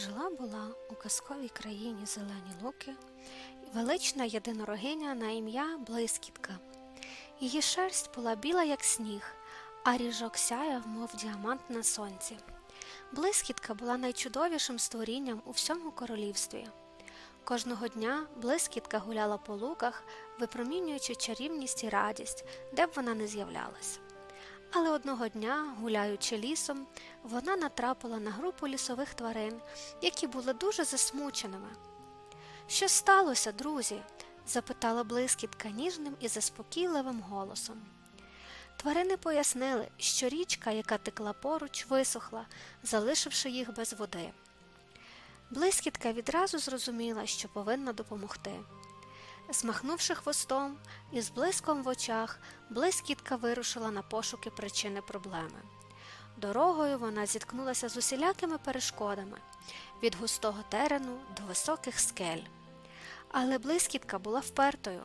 Жила була у казковій країні зелені луки велична єдинорогиня на ім'я Блискітка. Її шерсть була біла, як сніг, а ріжок сяяв, мов діамант на сонці. Блискітка була найчудовішим створінням у всьому королівстві. Кожного дня блискітка гуляла по луках, випромінюючи чарівність і радість, де б вона не з'являлась. Але одного дня, гуляючи лісом, вона натрапила на групу лісових тварин, які були дуже засмученими. Що сталося, друзі? запитала блискітка ніжним і заспокійливим голосом. Тварини пояснили, що річка, яка текла поруч, висохла, залишивши їх без води. Блискітка відразу зрозуміла, що повинна допомогти. Змахнувши хвостом і з блиском в очах, блискітка вирушила на пошуки причини проблеми. Дорогою вона зіткнулася з усілякими перешкодами від густого терену до високих скель. Але блискітка була впертою.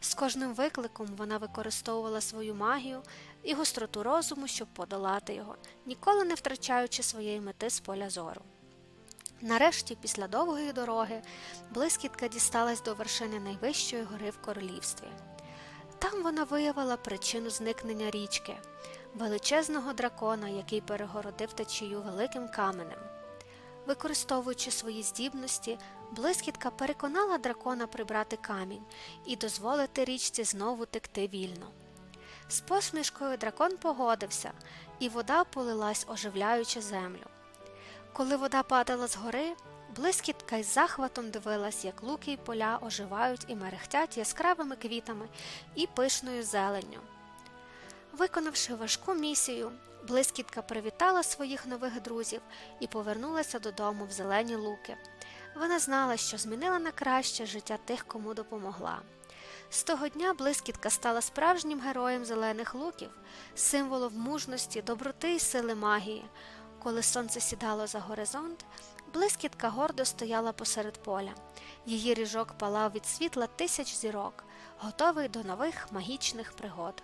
З кожним викликом вона використовувала свою магію і гостроту розуму, щоб подолати його, ніколи не втрачаючи своєї мети з поля зору. Нарешті, після довгої дороги, блискітка дісталась до вершини найвищої гори в королівстві. Там вона виявила причину зникнення річки, величезного дракона, який перегородив течію великим каменем. Використовуючи свої здібності, блискітка переконала дракона прибрати камінь і дозволити річці знову текти вільно. З посмішкою дракон погодився, і вода полилась, оживляючи землю. Коли вода падала з гори, блискітка із захватом дивилась, як луки й поля оживають і мерехтять яскравими квітами і пишною зеленню. Виконавши важку місію, блискітка привітала своїх нових друзів і повернулася додому в зелені луки. Вона знала, що змінила на краще життя тих, кому допомогла. З того дня блискітка стала справжнім героєм зелених луків, символом мужності, доброти і сили магії. Коли сонце сідало за горизонт, блискітка гордо стояла посеред поля. Її ріжок палав від світла тисяч зірок, готовий до нових магічних пригод.